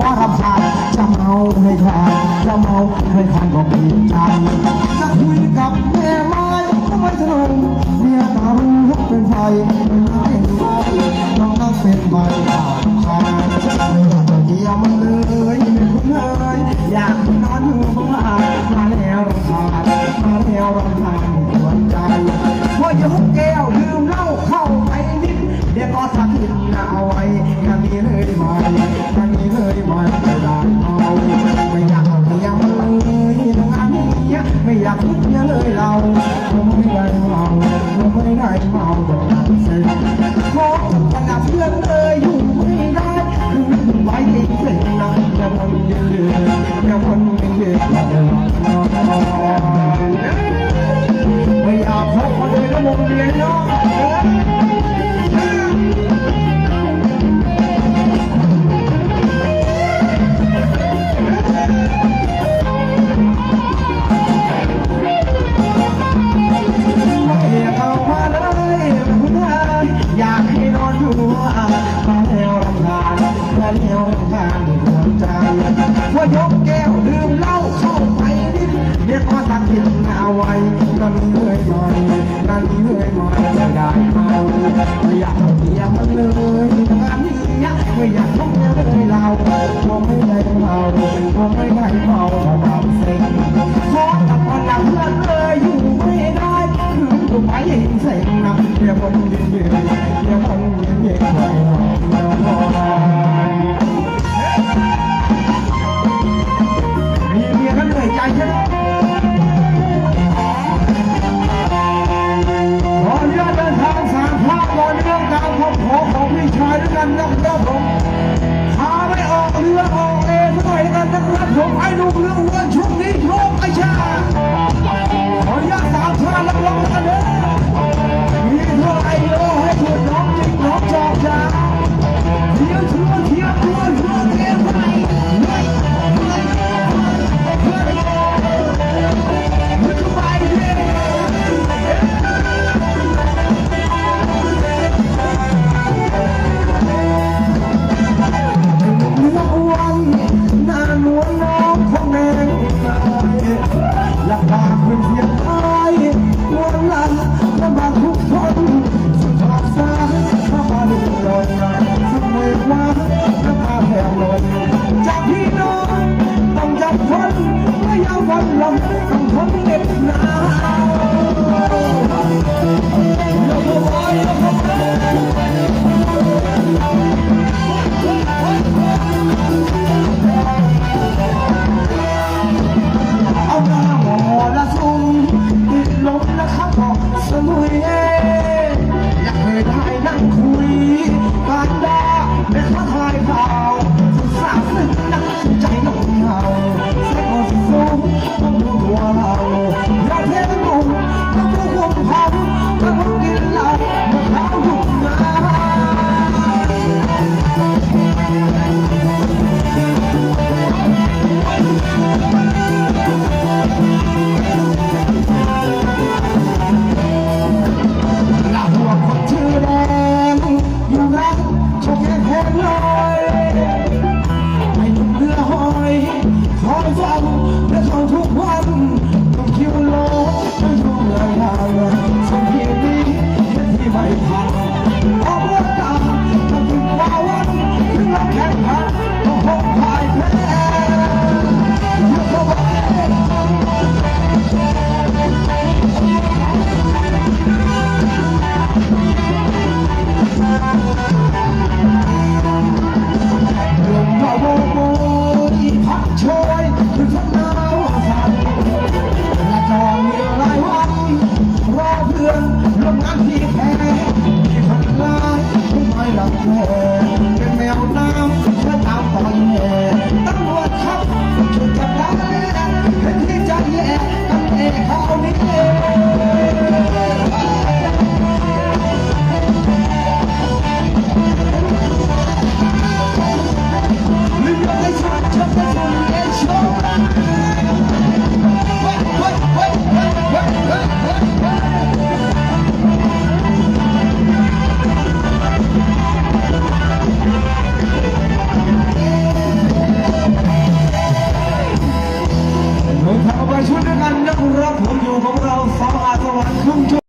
วรำคาญจะเมาให้ทานจะเมาให้ทานก็มีใจจะคุยกับแม่ไม้ก็ไม่สนุกเมียตารู้เป็นไฟเป็นไฟน้องต้องเป็นใบขาดชาไม่อยากจะเกี่ยวมันเลยไม่คุ้นเลยอยากนอนอยู่บ้านมาแล้วรำคาญมาแล้วรำคาญหัวใจพอยกแก้วดื่มเหล้าเข้าไปนิดเดี๋ยวก็สักนิดเอาไว้กันนี้เลยไหมกันนี้เลย วรำคาญมาแล้วรำคาญในดวงใจว่ายกแก้วดื่มเหล้าเข้าไปนิดเรียกว่าตัดสินเอาไว้กันเหนื่อยหน่อยกันเหนื่อยหน่อยไม่ได้เมาไม่อยากเอาเมียมันเลยงานนี้ไม่อยากต้องเมียเลยเราผมไม่ได้เมาผมไม่ได้เมา รื่องการพบขอของพี่ชายด้วยกันนะครับผมพาไปออกเรือออกเองสักหน่อยกันนะครับผมไอ้ดูเรื่องวันช่วงนี้โชคไอ้ชาขออนุญาตสามชาติรับรองกันเด้อมีเท่าไหร่โลให้ถูกน้องจริงน้องจอกจ้าเดี๋ยวช่ว Oh.